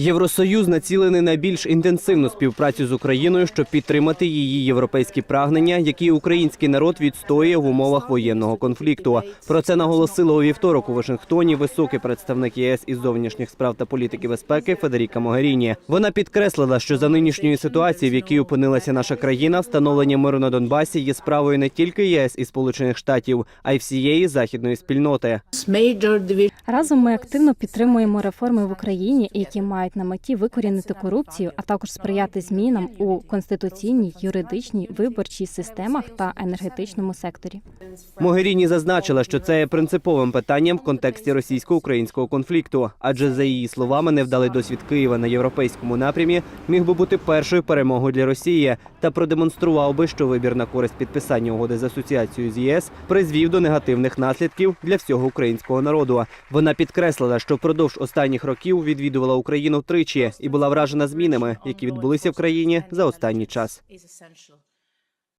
Євросоюз націлений на більш інтенсивну співпрацю з Україною, щоб підтримати її європейські прагнення, які український народ відстоює в умовах воєнного конфлікту. Про це наголосила у вівторок у Вашингтоні високий представник ЄС із зовнішніх справ та політики безпеки Федеріка Могеріні. Вона підкреслила, що за нинішньої ситуації, в якій опинилася наша країна, встановлення миру на Донбасі є справою не тільки ЄС і Сполучених Штатів, а й всієї західної спільноти. Разом ми активно підтримуємо реформи в Україні, які мають на меті викорінити корупцію, а також сприяти змінам у конституційній, юридичній, виборчій системах та енергетичному секторі. Могеріні зазначила, що це є принциповим питанням в контексті російсько-українського конфлікту, адже за її словами, невдалий досвід Києва на європейському напрямі міг би бути першою перемогою для Росії та продемонстрував би, що вибір на користь підписання угоди з асоціацією з ЄС призвів до негативних наслідків для всього українського народу. Вона підкреслила, що впродовж останніх років відвідувала Україну тричі і була вражена змінами, які відбулися в країні за останній час.